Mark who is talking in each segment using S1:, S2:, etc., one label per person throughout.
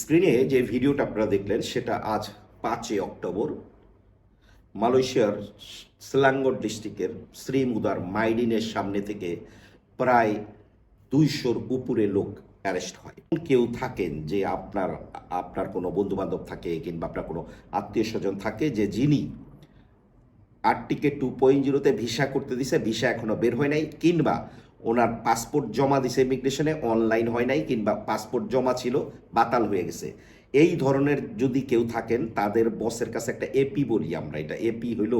S1: স্ক্রিনে যে ভিডিওটা আপনারা দেখলেন, সেটা আজ পাঁচই অক্টোবর। মালয়েশিয়ার সেলাঙ্গর ডিস্ট্রিক্টের শ্রীমুদার মাইডিনের সামনে থেকে প্রায় দুইশোর উপরে লোক অ্যারেস্ট হয়। কেউ থাকেন যে আপনার আপনার কোনো বন্ধু বান্ধব থাকে কিংবা আপনার কোনো আত্মীয় স্বজন থাকে যে যিনি আরটিকে টু পয়েন্ট জিরোতে ভিসা করতে দিছে, ভিসা এখনও বের হয় নাই, কিংবা ওনার পাসপোর্ট জমা দিছে ইমিগ্রেশনে, অনলাইন হয় নাই, কিংবা পাসপোর্ট জমা ছিল, বাতাল হয়ে গেছে। এই ধরনের যদি কেউ থাকেন, তাদের বসের কাছে একটা এপি বলি আমরা এটা। এপি হইল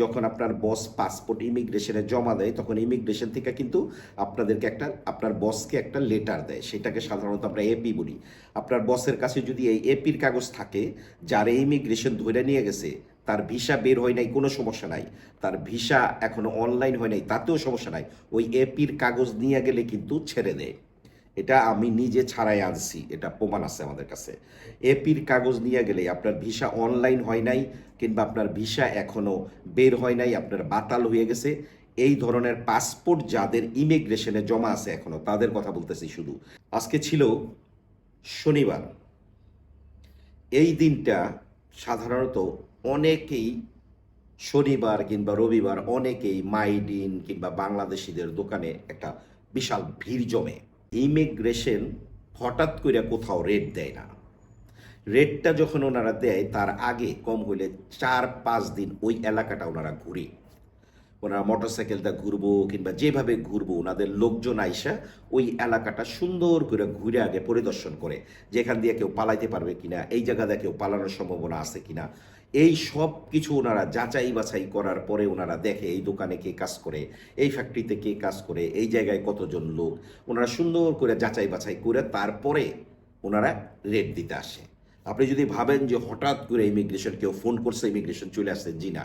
S1: যখন আপনার বস পাসপোর্ট ইমিগ্রেশনে জমা দেয়, তখন ইমিগ্রেশন থেকে কিন্তু আপনাদেরকে একটা, আপনার বসকে একটা লেটার দেয়। সেটাকে সাধারণত আমরা এপি বলি। আপনার বসের কাছে যদি এই এপির কাগজ থাকে, যারা ইমিগ্রেশন ধরে নিয়ে গেছে তার ভিসা বের হয় নাই, কোনো সমস্যা নাই। তার ভিসা এখনও অনলাইন হয় নাই, তাতেও সমস্যা নাই। ওই এপির কাগজ নিয়ে গেলে কিন্তু ছেড়ে দেয়। এটা আমি নিজে ছাড়াই আনছি, এটা প্রমাণ আছে আমাদের কাছে। এপির কাগজ নিয়ে গেলে আপনার ভিসা অনলাইন হয় নাই, কিংবা আপনার ভিসা এখনও বের হয় নাই, আপনার বাতাল হয়ে গেছে, এই ধরনের পাসপোর্ট যাদের ইমিগ্রেশনে জমা আছে এখনও, তাদের কথা বলতেছি শুধু। আজকে ছিল শনিবার। এই দিনটা সাধারণত অনেকেই শনিবার কিংবা রবিবার অনেকেই মাইডিন কিংবা বাংলাদেশিদের দোকানে একটা বিশাল ভিড় জমে। ইমিগ্রেশন হঠাৎ করে কোথাও রেট দেয় না। রেটটা যখন ওনারা দেয়, তার আগে কম হইলে চার পাঁচ দিন ওই এলাকাটা ওনারা ঘুরে। ওনারা মোটরসাইকেলটা ঘুরবো কিংবা যেভাবে ঘুরবো, ওনাদের লোকজন আইসা ওই এলাকাটা সুন্দর করে ঘুরে আগে পরিদর্শন করে, যেখান দিয়ে কেউ পালাইতে পারবে কিনা, এই জায়গা দিয়ে কেউ পালানোর সম্ভাবনা আছে কিনা। এই সব কিছু ওনারা যাচাই বাছাই করার পরে ওনারা দেখে এই দোকানে কে কাজ করে, এই ফ্যাক্টরিতে কে কাজ করে, এই জায়গায় কতজন লোক। ওনারা সুন্দর করে যাচাই বাছাই করে তারপরে ওনারা রেট দিতে আসে। আপনি যদি ভাবেন যে হঠাৎ করে ইমিগ্রেশন কেউ ফোন করছে ইমিগ্রেশন চলে আসছে, জি না।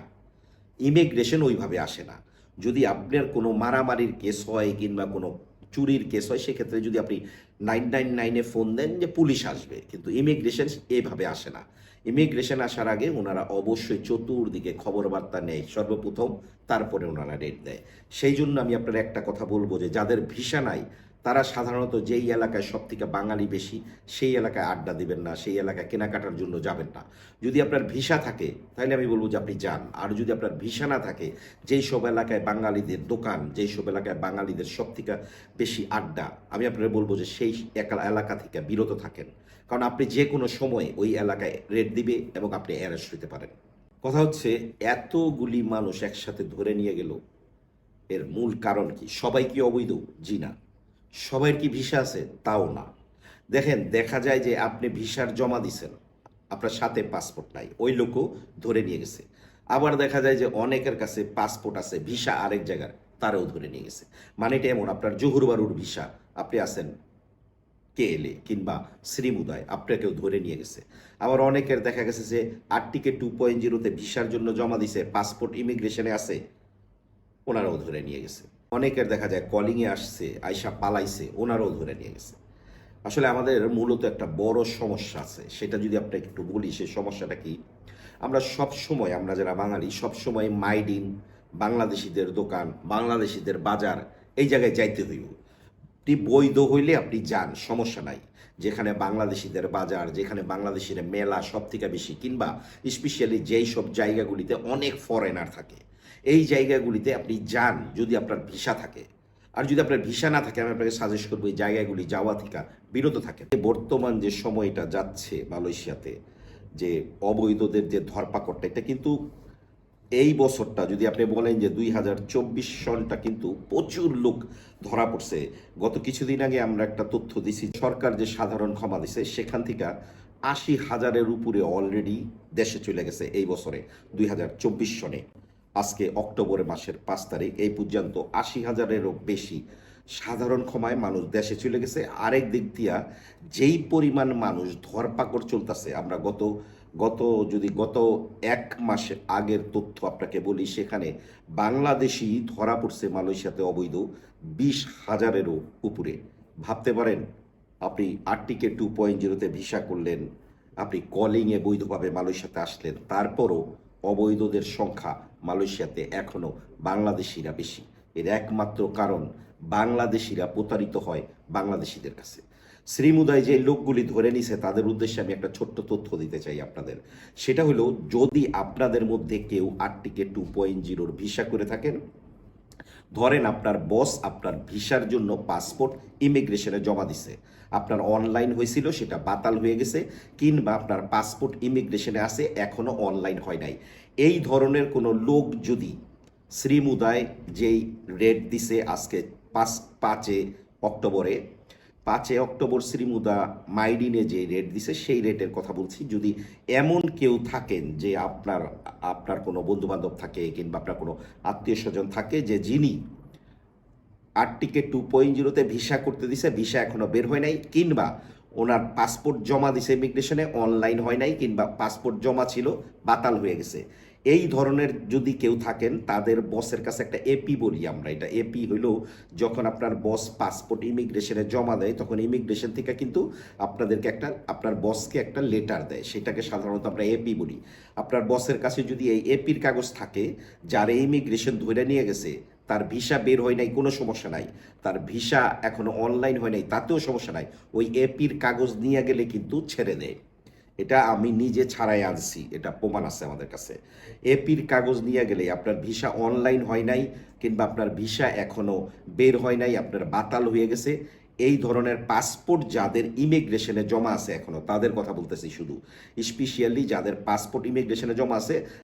S1: ইমিগ্রেশন ওইভাবে আসে না। যদি আপনার কোনো মারামারির কেস হয় কিংবা কোনো চুরির কেস হয়, সেক্ষেত্রে যদি আপনি নাইন নাইন নাইনে ফোন দেন যে পুলিশ আসবে। কিন্তু ইমিগ্রেশন এভাবে আসে না। ইমিগ্রেশন আসার আগে ওনারা অবশ্যই চতুর্দিকে খবর বার্তা নেয় সর্বপ্রথম, তারপরে ওনারা রেট দেয়। সেই জন্য আমি আপনার একটা কথা বলব যে, যাদের ভিসা নাই তারা সাধারণত যেই এলাকায় সব থেকে বাঙালি বেশি, সেই এলাকায় আড্ডা দিবেন না, সেই এলাকায় কেনাকাটার জন্য যাবেন না। যদি আপনার ভিসা থাকে, তাহলে আমি বলব যে আপনি যান। আর যদি আপনার ভিসা না থাকে, যেই সব এলাকায় বাঙালিদের দোকান, যেই সব এলাকায় বাঙালিদের সব থেকে বেশি আড্ডা, আমি আপনার বলব যে সেই এলাকা থেকে বিরত থাকেন। কারণ আপনি যে কোনো সময় ওই এলাকায় রেড দিবে এবং আপনি অ্যারেস্ট হতে পারেন। কথা হচ্ছে, এতগুলি মানুষ একসাথে ধরে নিয়ে গেল। এর মূল কারণ কি? সবাই কি অবৈধ? জি না। সবাইয়ের কি ভিসা আছে? তাও না। দেখেন, দেখা যায় যে আপনি ভিসার জমা দিছেন, আপনার সাথে পাসপোর্ট নাই, ওই লোকও ধরে নিয়ে গেছে। আবার দেখা যায় যে অনেকের কাছে পাসপোর্ট আছে, ভিসা আরেক জায়গার, তারাও ধরে নিয়ে গেছে। মানে এটা এমন, আপনার জহুর বারুর ভিসা, আপনি আছেন কেএলএ কিংবা শ্রীমুদয়, আপনাকেও ধরে নিয়ে গেছে। আবার অনেকের দেখা গেছে যে আরটিকে টু পয়েন্ট জিরোতে ভিসার জন্য জমা দিছে পাসপোর্ট ইমিগ্রেশনে আছে, ওনারাও ধরে নিয়ে গেছে। অনেকের দেখা যায় কলিংয়ে আসছে আয়সা পালাইছে, ওনারাও ধরে নিয়ে গেছে। আসলে আমাদের মূলত একটা বড় সমস্যা আছে, সেটা যদি আপনাকে একটু বলি সেই সমস্যাটা কি? আমরা সব সময় আমরা যারা বাঙালি সব সময় মাইডিন বাংলাদেশিদের দোকান, বাংলাদেশিদের বাজার, এই জায়গায় যাইতে হইব। আপনি বৈধ হইলে আপনি যান, সমস্যা নাই। যেখানে বাংলাদেশিদের বাজার, যেখানে বাংলাদেশির মেলা সব থেকে বেশি, কিংবা স্পেশালি যেই সব জায়গাগুলিতে অনেক ফরেনার থাকে এই জায়গাগুলিতে আপনি যান যদি আপনার ভিসা থাকে। আর যদি আপনার ভিসা না থাকে, আমি আপনাকে সাজেস্ট করব এই জায়গাগুলি যাওয়া থেকে বিরত থাকে বর্তমান যে সময়টা যাচ্ছে মালয়েশিয়াতে, যে অবৈধদের যে ধরপাকড়টা, এটা কিন্তু এই বছরটা যদি আপনি বলেন যে দুই হাজার চব্বিশ সনটা কিন্তু প্রচুর লোক ধরা পড়ছে। গত কিছুদিন আগে আমরা একটা তথ্য দিছি, সরকার যে সাধারণ ক্ষমা দিছে, সেখান থেকে আশি হাজারের উপরে অলরেডি দেশে চলে গেছে এই বছরে, দুই হাজার চব্বিশ সনে। আজকে অক্টোবর মাসের পাঁচ তারিখ, এই পর্যন্ত আশি হাজারেরও বেশি সাধারণ ক্ষমায় মানুষ দেশে চলে গেছে। আরেক দিক দিয়া যেই পরিমাণ মানুষ ধরপাকড় চলতেছে, আমরা গত গত যদি গত এক মাস আগের তথ্য আপনাকে বলি, সেখানে বাংলাদেশি ধরা পড়ছে মালয়েশিয়াতে অবৈধ বিশ হাজারেরও উপরে। ভাবতে পারেন, আপনি আরটিকে টু পয়েন্ট জিরোতে ভিসা করলেন, আপনি কলিংয়ে বৈধভাবে মালয়েশিয়াতে আসলেন, তারপরও অবৈধদের সংখ্যা মালয়েশিয়াতে এখনও বাংলাদেশিরা বেশি। এর একমাত্র কারণ বাংলাদেশিরা প্রতারিত হয় বাংলাদেশিদের কাছে। শ্রীমুদায় যে লোকগুলি ধরে নিছে, তাদের উদ্দেশ্যে আমি একটা ছোট্ট তথ্য দিতে চাই আপনাদের। সেটা হলো, যদি আপনাদের মধ্যে কেউ আটটিকে টু পয়েন্ট জিরোর ভিসা করে থাকেন ধরেন আপনার বস আপনার ভিসার জন্য পাসপোর্ট ইমিগ্রেশনে জমা দিছে। আপনার অনলাইন হয়েছিল, সেটা বাতাল হয়ে গেছে, কিংবা আপনার পাসপোর্ট ইমিগ্রেশনে আছে এখনও অনলাইন হয় নাই। এই ধরনের কোনো লোক যদি শ্রীমুদায় যেই রেট দিছে আজকে পাঁচ, পাঁচে অক্টোবরে পাঁচই অক্টোবর শ্রীমুদা মাইডিনে যে রেট দিছে, সেই রেটের কথা বলছি। যদি এমন কেউ থাকেন যে আপনার আপনার কোনো বন্ধু বান্ধব থাকে কিংবা আপনার কোনো আত্মীয় স্বজন থাকে যে যিনি আটটিকে টু পয়েন্ট জিরোতে ভিসা করতে দিছে, ভিসা এখনও বের হয় নাই, কিংবা ওনার পাসপোর্ট জমা দিছে ইমিগ্রেশনে অনলাইন হয় নাই, কিংবা পাসপোর্ট জমা ছিল, বাতাল হয়ে গেছে। এই ধরনের যদি কেউ থাকেন, তাদের বসের কাছে একটা এপি বলি আমরা। এটা এপি হইল যখন আপনার বস পাসপোর্ট ইমিগ্রেশনে জমা দেয়, তখন ইমিগ্রেশন থেকে কিন্তু আপনাদেরকে একটা, আপনার বসকে একটা লেটার দেয়। সেটাকে সাধারণত আমরা এপি বলি। আপনার বসের কাছে যদি এই এপির কাগজ থাকে, যারা ইমিগ্রেশন ধরে নিয়ে গেছে, তার ভিসা বের হয় নাই, কোনো সমস্যা নাই। তার ভিসা এখনও অনলাইন হয় নাই, তাতেও সমস্যা নাই। ওই এপির কাগজ নিয়ে গেলে কিন্তু ছেড়ে দেয়। এটা আমি নিজে ছাড়াই আনছি, এটা প্রমাণ আছে আমাদের কাছে। এপির কাগজ নিয়ে গেলে আপনার ভিসা অনলাইন হয় নাই কিংবা আপনার ভিসা এখনও বের হয় নাই, আপনার বাতাল হয়ে গেছে, এই ধরনের পাসপোর্ট যাদের ইমিগ্রেশনে জমা আছে এখনও, তাদের কথা বলতেছি শুধু। স্পেশিয়ালি যাদের পাসপোর্ট ইমিগ্রেশনে জমা আছে